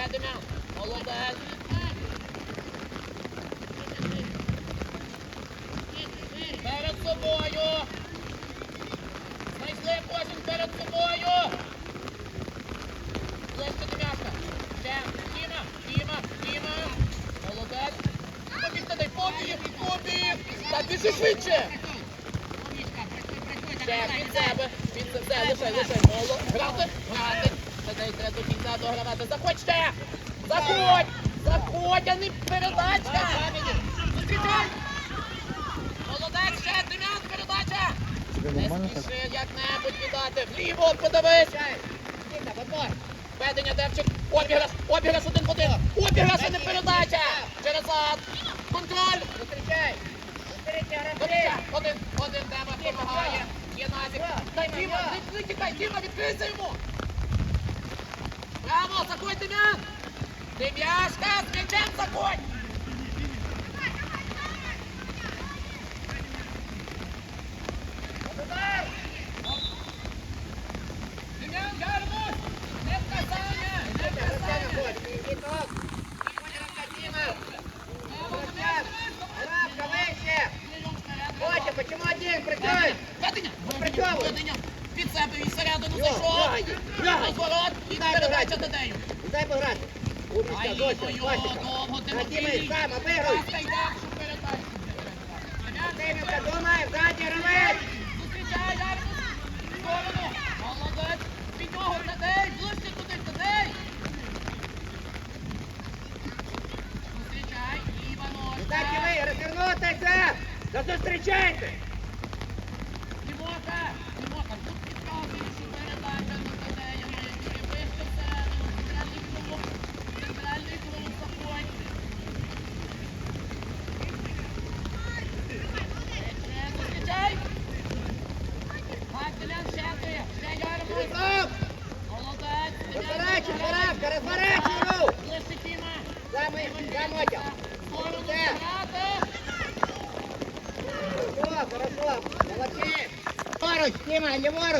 Ще Дем'ян. Молодець. Перед собою. Знайшли кожен перед собою. Ближче до. Ще. Діма, Діма, Діма. Молодець. Побіг туди, побіг, побіг. Так, біжи швидше. Ще, від себе, від себе, лишай, лишай, моло. Грати, грати. Тоді треба до кінця догравати. Заходьте! Заходь. Заходь, а не передачка. Молодець, ще, Дем'ян, передача. Не спіши як-небудь віддати. Вліво, подивись. Ведення Девчик. Обіграш, обіграш один в один. Обіграш, а не передача. Через зад. Контроль. Зустрічай! Зустрічай, один, один Дева допомагає. Є Назік. Дай Діма, не тікай, Діма, відкрийся йому. Браво, заходь, Дем'ян. Дем'яшка, м'ячем заходь.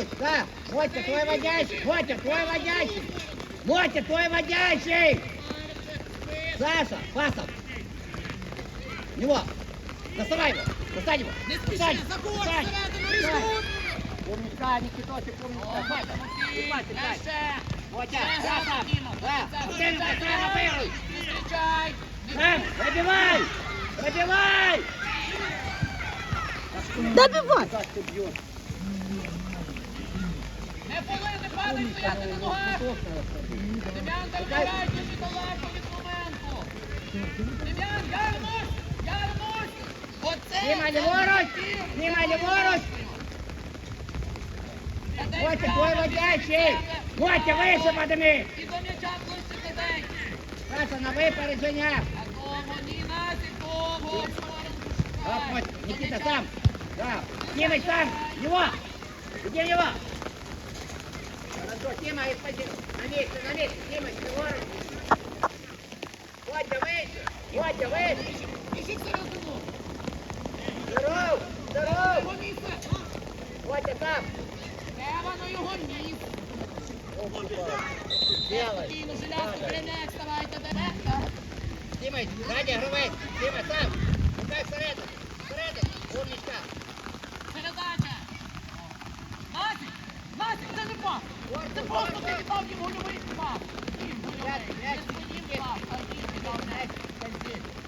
Тима, леворуч, да! Мотя, твой водящий! Мотя, твой водящий! Мотя, твой водящий! Саша, Пасов! Него! Доставай его! Достань его! Не спіши, Достань! заходь Достань! всередину, Достань! Ісус! Умничка, Никитосик, умничка! Мотя, Мотя, дай! Ще! Мотя, Ще Саша! грати, Тіма! Да! Зустрічай, Мотя, зустрічай, прямо первый! Зустрічай! Сэм, пробивай! Пробивай! Добивай! Как ты бьешь? повинен падай стояти на ногах! Дем'ян, добивай, дуже далеко від моменту! Дем'ян, Ярмусь! Ярмусь! Оце! Тима, леворуч! Тима, леворуч! Тадей, Мотя, прямо твой біля водящий! себе. Мотя, выше подними! І до м'яча ближче Тадей! Саша, на выпоряжение! А довго, ні, Назік, довго! Так, Мотя, Никита, сам! Да! Тимыч, сам! Его! Где его? Хорошо, Тима, испади! На месте, на месте! Тимыч, леворуч! Мотя, выше! Мотя, выше! Біжіть середину! Здоров! Здоров! Його місце! Мотя, сам! Дева на його місце! Делай! Спокійно, желязко, перенець, ставайте, директор! Тимыч, сзади, гравець! Тима, сам! Шукай всередину! Всередину! Умничка! Просто ти віддав їм гольовий!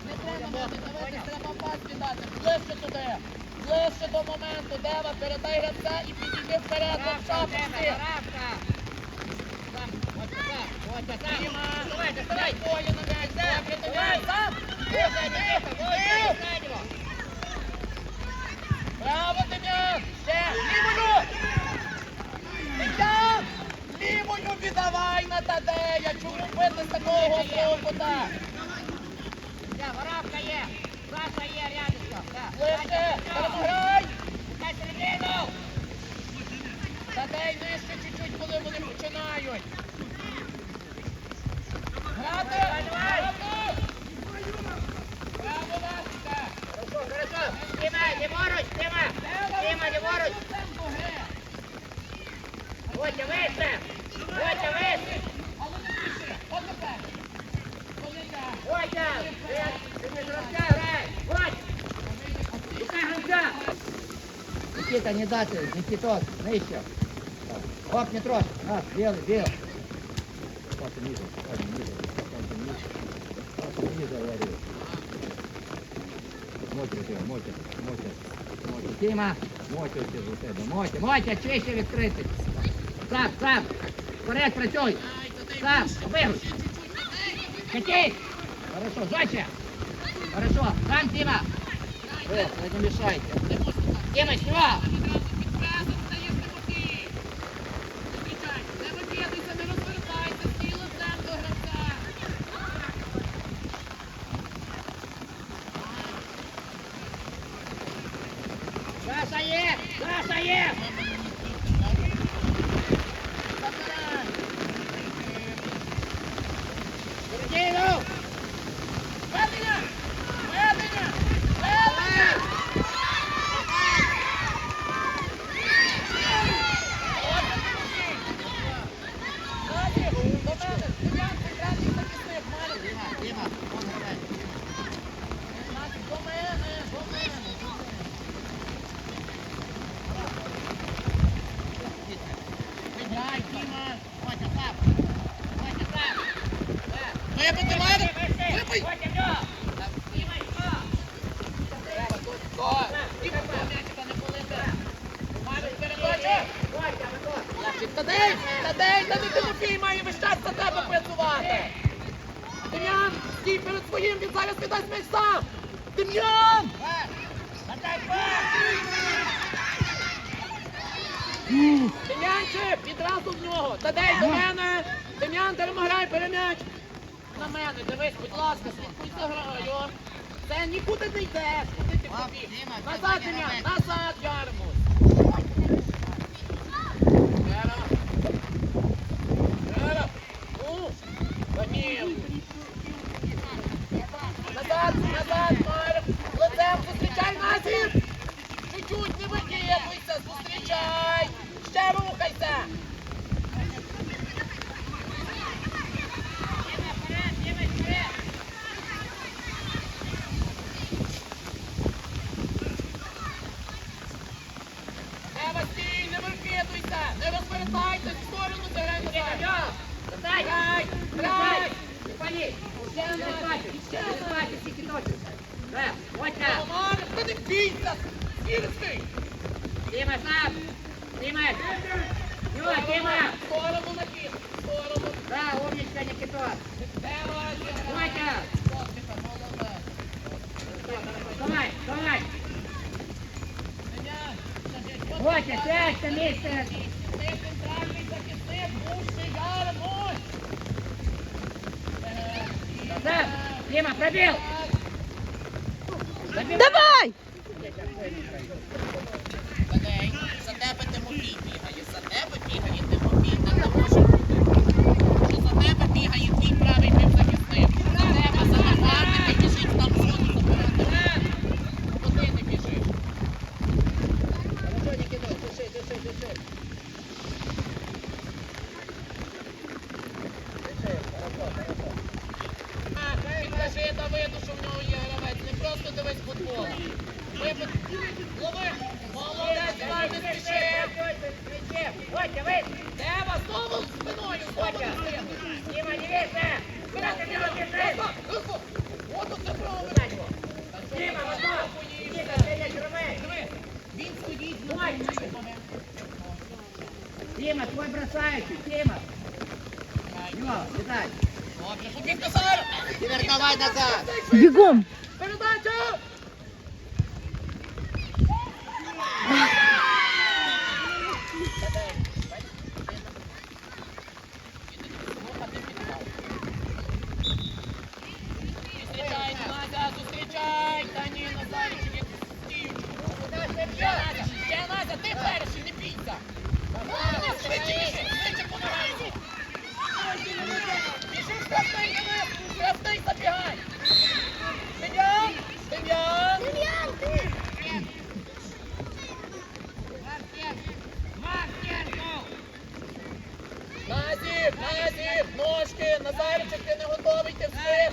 Не треба дивитись, треба пас віддати. Ближче туди! Ближче до моменту, Дева, передай гравця і підійди вперед! Віддавай! Тадея, чому бити з такого кута? Да, воровка є. Саша є. Да. Ближче, перемагай! Дай середину. Тадей нижче чуть-чуть, коли вони починають. Грати! Грати! Браво, Васька! Хорошо, хорошо. Дима, ліворуч, Дима. Дима, ліворуч. Центр гри. Водя, вище. Водя, вище. Але не більше. От тепер. Коли так. Водя. Ти ти не гравця грай. Водь. Шукай гравця. Никита, не дати. Никитос, нижче. Оп, не трожь. А, белый, белый. Паша ниже, Паша ниже, Паша ниже. Паша ниже, говорю. Мотя, ти, Мотя, Мотя, Мотя. Тіма, Мотя ось у тебе, Мотя, Мотя, чище відкрити. Сам, сам, вперед працюй. Сам, вируч. Катись. Хорошо, жестче. Хорошо, сам, Тима. Вы, не мешайте. Тима, сюда. Разом стає прямоки. Зустрічай. Не викидайся, не розвертайся. Тіло в центр гравця. Саша є, Саша є. Забирай. Середину. Ведення! Ведення! Ведення! Далі, до мене. Дев'ятий, третій захисник. Маленький. Тима, он грає. Значить, До мене, до мене. Грай, Діма. Мотя, сам. Мотя, сам. Вибити, Марик! Вибий! Мотя, все. Тима, все. Го! Діма, до м'ячика не полити. Марик, передача! Мотя, Тадей! Тадей! Та Тимофій має весь час за тебе працювати! Дем'ян! Перед своїм, він зараз віддасть м'яч! Дем'ян! Дем'янчик! Відразу в нього! Тадей, до мене! Дем'ян, перемагай, перем'яч! На мене, дивись, будь ласка, слідкуй за грою! Це нікуди не йде, Куди ти побіг? Назад, Дем'ян! Назад, Ярмус! Вера! Вера! Ну! Вадим! Назад, назад, Марк! Лицем зустрічай назір! Чуть-чуть не викидуйся, зустрічай! Ще рухайся! Тима, вперед, Тима, вперед. Ева, стій, не викидуйся! Не розвертайся, в сторону заграй назад! Дай, Грай! Грай! Не пали. Ще не бачиш, ще не бачиш, тільки точно. Да, Мотя. Марк, та не бійся! Сірський! Тима, сам. Тима. Юра, Тима. В Сторону накид! В Сторону! Да, умничка, Никитос. Ева, зіграй! Мотя. Котика, молодець! Давай, давай. Дем'ян, скажи, що Мотя, сядь на місце. Ти центральний захисник, бувший Ярмусь! Сам. Тима, пробил. Давай! За тебе Тимофій бігає, за тебе бігає Тимофій, так не може бути. За тебе бігає твій правий півзахисник. Назад. Бігом! Передача! Назарчик, ти не готовий, ти встиг.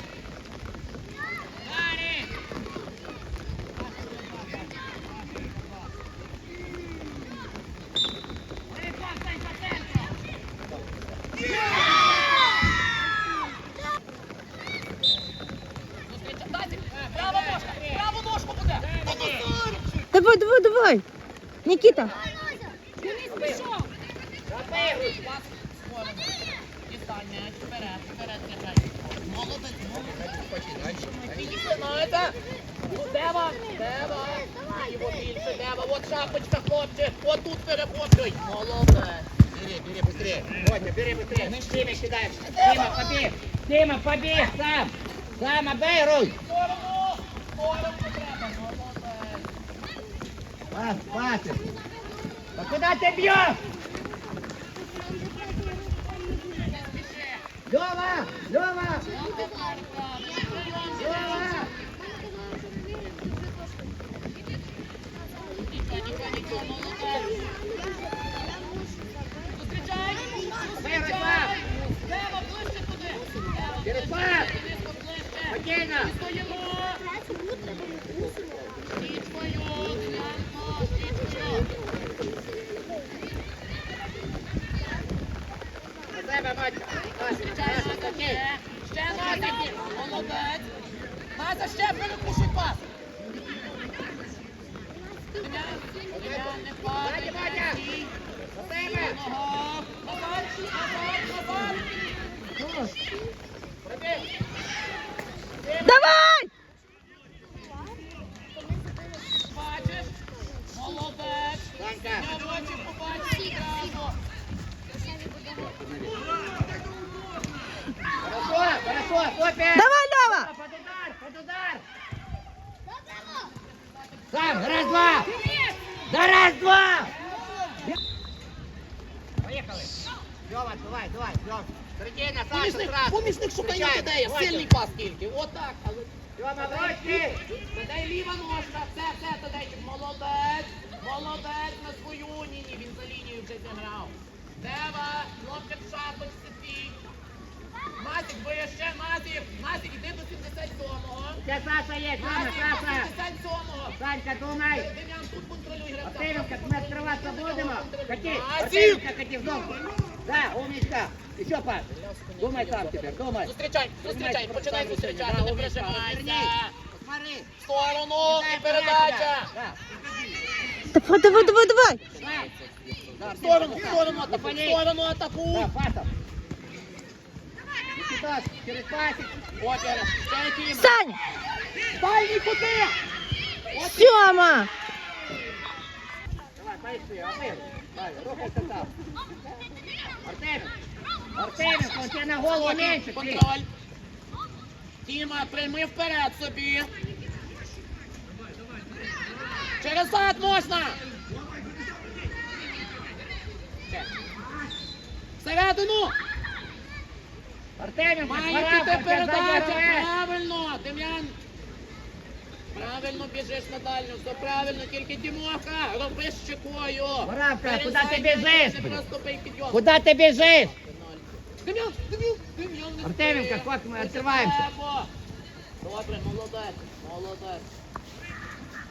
Гарі! Право ножка! Право ножку буде! Давай, давай, давай. Никита. Запихуй. Пас в сторону. Дістань м'яч, вперед, вперед, вперед. Молодець, молодець. Підіймаєте? Ну, Дева, Дева. Його більше, Дева. От шапочка, хлопче. От тут перепочуй. Молодець. Бери, бери быстрее. Водя, бери быстрее. Ну, Дима кидаешь. Дима, побег. Дима, побег сам. Сам обыгруй. В сторону, в сторону треба. Молодець. Пас, пас. А куда ты бьешь? Лёва, Лёва, Лёва. Нічого, нічого, На себе, Матя. Пас, Зустрічай, пас, Наза, окей. ще! Ще Молодець! Наза, ще перепушуй пас! Дем'ян, Дем'ян, не падай, Матя, Матя. стій! На себе. Нога! Назад, назад, назад! Давай! Бачиш? Молодець! Я очі Хорошо, хорошо, супер. Давай, Лева! Под удар, под удар. Сам, раз-два. Да раз-два. Поехали. Лёва, давай, давай, Лёва. Середина, Саша, Помічник, сразу. помічник шукає Встречай. кидає, Давай, сильний Лёва. пас тільки, отак, але... Лёва, в ручки. Тадай ліва ножка, все, все, Тадейчик, молодець, молодець на свою, ні, ні, він за лінію вже зіграв. Дева, хлопчик в шапочці твій. Масік, вище, Масік, Масік, іди до 77-го. Где Саша есть? Саша, до Саша. 77-го. Санька, думай. Дем'ян, тут контролюй гравця. Артемьевка, мы открываться будем. Кати, Масик! Артемьевка, кати в ногу. Да, умничка. Еще пас. Думай сам теперь, думай. Зустрічай, зустрічай, починай зустрічати, не прижимайся. Смотри. В сторону і передача. Давай, давай, давай, давай! В сторону, в сторону, в сторону атаку. Да, пасом. Никитос, через ще Дальній куди? Сема! Давай, Артем. Рухайся там. Артем. Артем, у тебя на голову меньше. Контроль. Тіма, прийми вперед собі. Через зад можна. Ще. Всередину. Артем, Має піти передача. Правильно, Дем'ян. Правильно біжиш на дальню, все правильно, тільки Дімоха, роби щекою. Воравка, куди ти Перестань, біжиш, не блін? Просто бий підйом. Куда ты бежишь? Дем'ян, Дем'ян, Дем'ян. не Артеменко, встиг. как мы открываемся? Треба. Добре, молодець, молодець.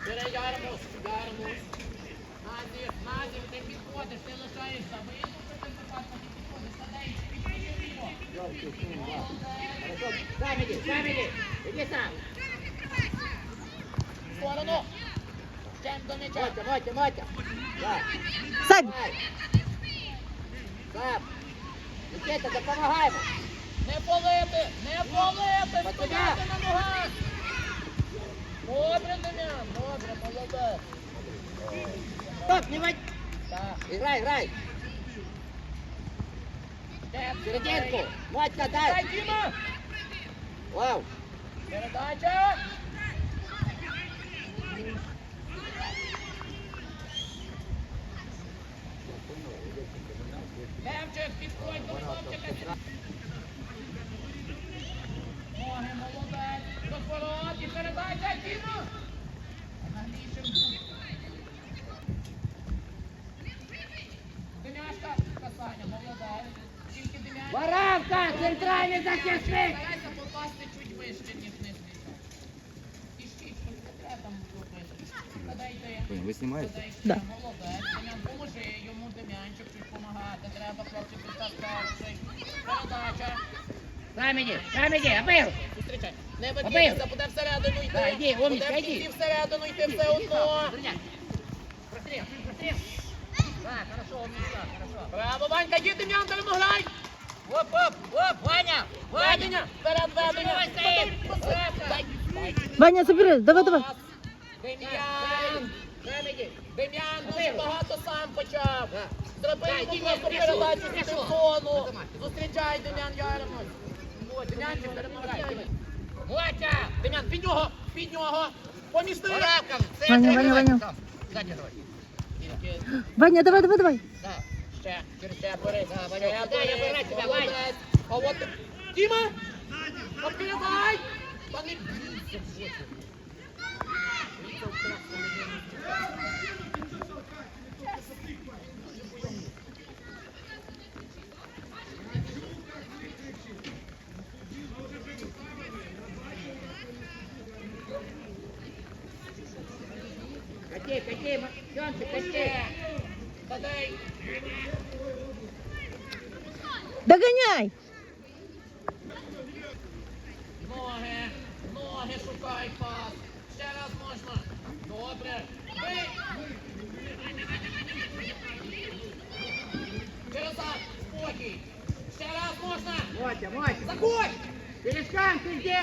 Бери ярмус, ярмус. Назір, Назір, ти підходиш, ти лишаєшся. Вийду, що ти випадку не підходиш. Садай, підходиш ліво. Хорошо, сам иди. Иди сам. Сторону. Ще до м'яча. Мотя, Мотя, Мотя. Сань! Сам. Никита, да. Не полити, не полити, стояти на ногах. Добре, Дем'ян, добре, молодець. Стоп, не водь. Так, Играй, играй. Ще Серединку. Мотька, Дай, дай. Діма. Вау. Передача. Демчик, підходь до хлопчика. Ноги, молодець. Розворот і передача, Діма. Наглішим. Дем'яшка, касання, молодець. Тільки Дем'яшка. Воравка, центральний захисник! Старайся попасти чуть вище, ніж нижній. І ще, що треба там робити. Подай ти. Ви знімаєте? Да. Молодець. Дем'ян, поможи йому, Дем'янчик, чуть помагати. Треба, хлопчик, підстав. Передача. Сам іди, сам іди, абив! Зустрічай. Не Абил. видніться, буде всередину йти. Да, йди, умничка, Буде йди. йти всередину йти все одно. Прострел, прострел! Да, хорошо, умница, хорошо. Браво, Ванька, йди, Дем'ян, даремо грай. Оп, оп, оп, Ваня! Ваня! Вперед дай. Ваня, забери, давай, давай. Дем'ян. Дем'ян дуже багато сам почав. Зроби йому просто передачу з телефону. Зустрічай, Дем'ян Яремович. Дем'янчик, перемагай. Мотя! Дем'ян, під нього, під нього. Поміж. Воравком! Ваня, Ваня, Ваня. Давай. Ваня, давай, давай, давай. Да. Ще, через тебе бери. Да, Ваня, Ще куди я бери, бираю тебе, молодець. Ваня? А от Діма! Відкривай! Та не бійся, Боже. Віка вкрасна людина. Кати, Догоняй. Ноги, ноги шукай пас. Ще раз можна. Добре. Бий. Через зад. Спокій. Ще раз можна. Мотя, Мотя. Заходь. Перешкан, ты где?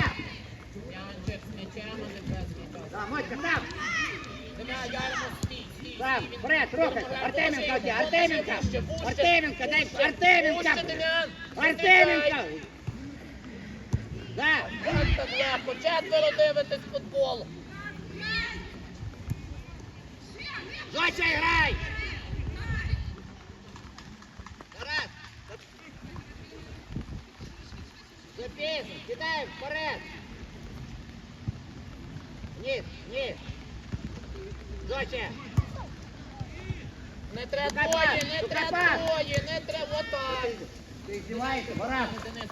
Янчик з м'ячем, а не без м'яча. Да, Мотька, сам. Дем'ян, Яремо, стій, стій, Сам, вперед, рухайся. Артеменко где? Артеменко. Артеменко, дай, Артеменко. Артеменко. Да. Четверо дивитесь футбол. Доча, играй. Тарас. Записывай, кидай вперед. Вниз, вниз. Доча. Не треба Шукай двоє, пас, не шукай треба пас. двоє, не треба отак. Ты издеваешься, Барас? Денис,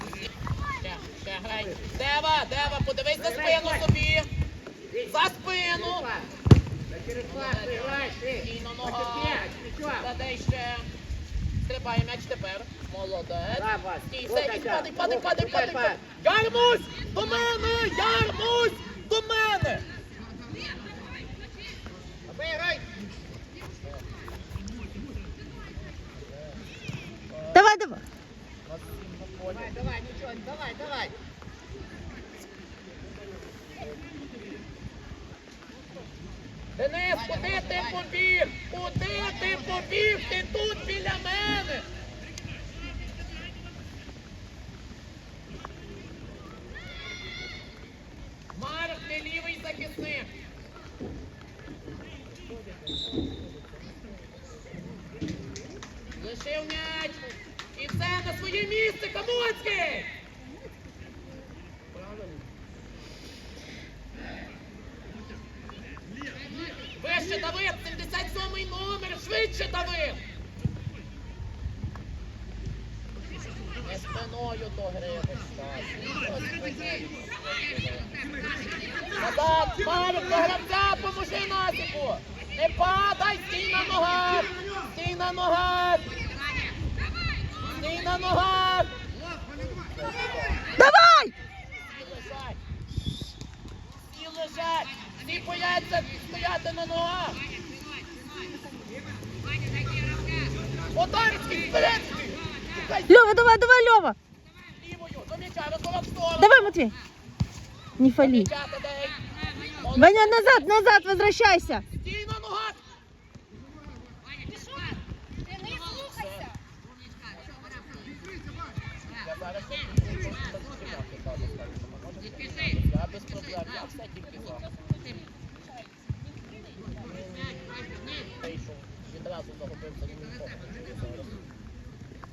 Ще, ще грай. Дева, Дева, подивись за Грай, спину грай. собі. Ты- За спину. Да через пас ты играешь, ты. Стій на Потерпи, ногах. плечо. Задай ще. Стрибає м'яч тепер. Молодець. Да, Вась. Стій, Вот все, і это. падай, падай, Вот, падай, шукай падай. пас. Ярмусь! До мене! Ярмусь! До мене! Давай, давай, ничего, давай, давай. Денис, куди ти побіг? Куди ти побіг? Ти тут біля мене. Марк, не лівий захисник. Лишив м'яч. І все на своє місце, Камоцький! Вище Давид, 77 номер, швидше Давид! Не спиною до гри Назад, Марик, до гравця, поможи Насіку! Не падай, стій на ногах! Стій на ногах! Стій на ногах! Давай. Всі лежать! Всі бояться стояти на ногах! Одарський! Чекай, Лева, давай, давай, Лева. лівою, до м'яча, розворот в сторону! Давай, Матвей. Не фали. Ваня, назад, назад, возвращайся. Я.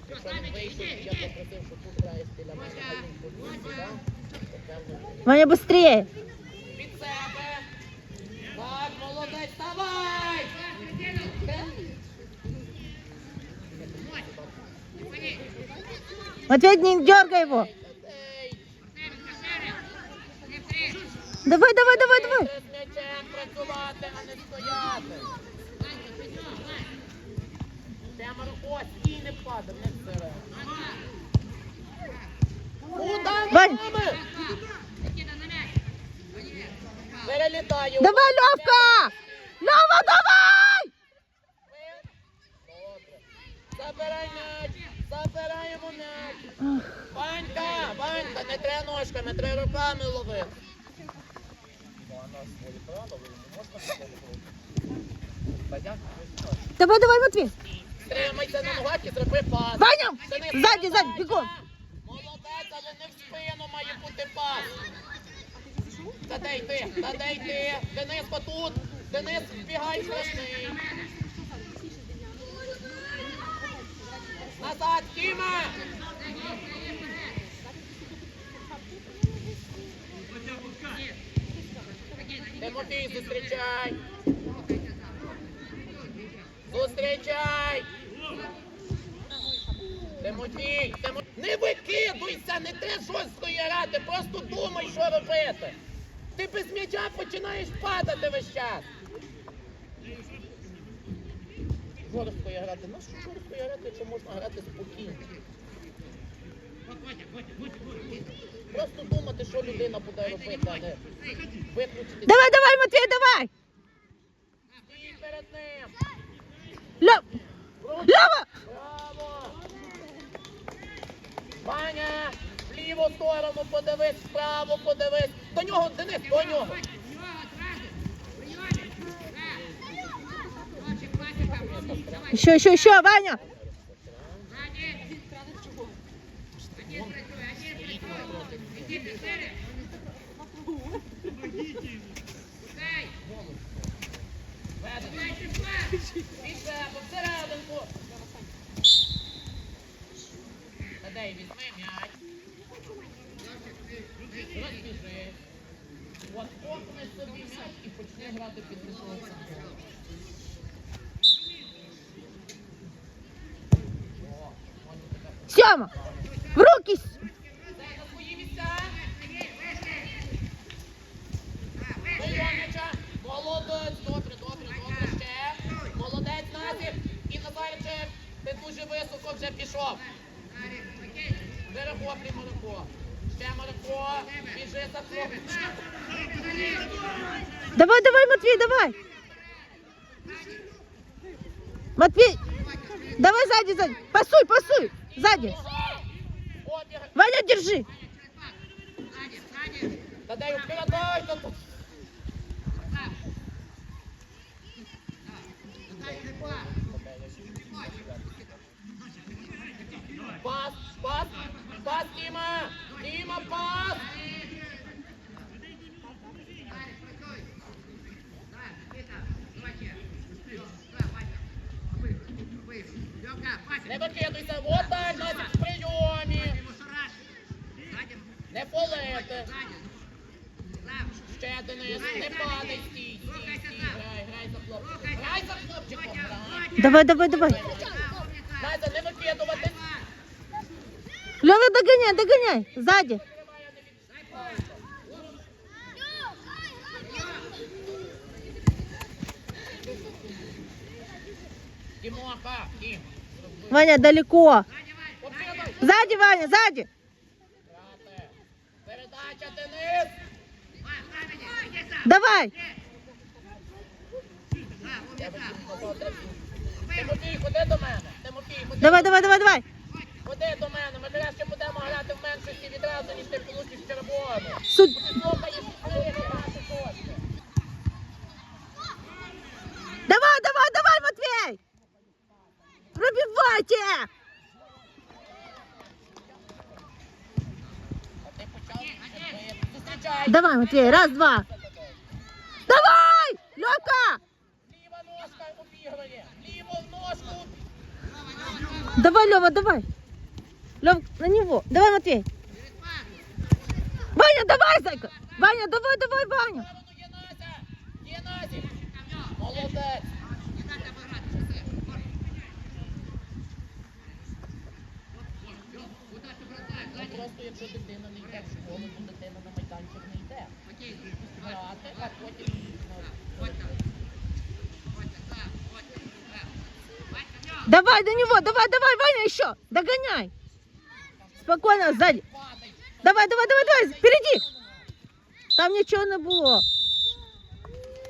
Якщо він вийшов, попросив, щоб тут грає біля мене, а він подивився, так? То певно, він Ваня, быстрее. від себе. Так, молодець, давай! Матвей, не дергай его. Ей, Давай, давай, давай, давай. Треба з м'ячем працювати, а не стояти. Прямо рукою, стій не падав, не вперед. Вань. Перелітаю. Давай, Левка! Лева, давай! Добре. Забирай м'яч, забираємо м'яч. Ванька, Ванька, не треба ножками, треба руками ловити. Давай, давай, Матвей. Тримайся на ногах і зроби пас. Ваня, Денис, сзади, сзади, бегом. Молодець, але не в спину має бути пас. Та де йти, та де йти. Денис отут. Денис, вбігай страшний. Назад, Тіма! Тимофій, зустрічай! Зустрічай! Тимофій, Тимофій, не викидуйся, не треба жорсткої грати, просто думай, що робити. Ти без м'яча починаєш падати весь час. Жорсткої грати. Ну що жорсткої грати, якщо можна грати спокійно? Просто думати, що людина буде робити, а не виключити. Давай, давай, Матвей, давай. Стій перед ним. Руки. Браво! Ваня, ліву сторону подивись, вправо подивись. До нього, Денис, до нього. Еще, еще, еще, Ваня. Після, посерединку. Тадей, візьми м'яч. Розбіжи. От копни собі м'яч і почни грати під приколом. Сема, в руки. Дай. Молодець, добре, добре, добре, ще. Молодець, Назір. І Назарчик, ти дуже високо вже пішов. Берего, прямо руко. Ще Марко, біжи за хлопцем. Давай, давай, Матвей, давай. Матвей, давай сзади, сзади. Пасуй, пасуй. Сзади. Обіг. Ваня, держи. Та дай впередай, та тут. Пас, пас, пас, Діма! Діма, пас! Не викидуйся, вот так, Назік, в прийомі. Не полити. Ще Денис, не падай, стій, стій, стій, грай, грай за хлопчиком. Грай за хлопчиком, грай. Давай, давай, давай. Назя, не викидувати. Лева, догоняй, догоняй. Сзади. Ваня, далеко. Сзади, Ваня, сзади. Давай. Давай, давай, давай, давай. Ходи до мене. Ми краще будемо грати в меншості відразу, ніж ти получиш червону. Суд... Давай, давай, давай, Матвей. Пробивайте. Давай, Матвей, раз, два. Давай, Лёка. Ліва ножка обіграє. Ліву ножку. Давай, Лева, давай. Лев, на него. Давай, Матвей. Ваня, давай, зайка. Ваня, давай, давай, Ваня. Давай до него, давай, давай, Ваня, еще! Догоняй! Спокойно, ззаді. Давай, давай, давай, давай, впереді. Там нічого не було.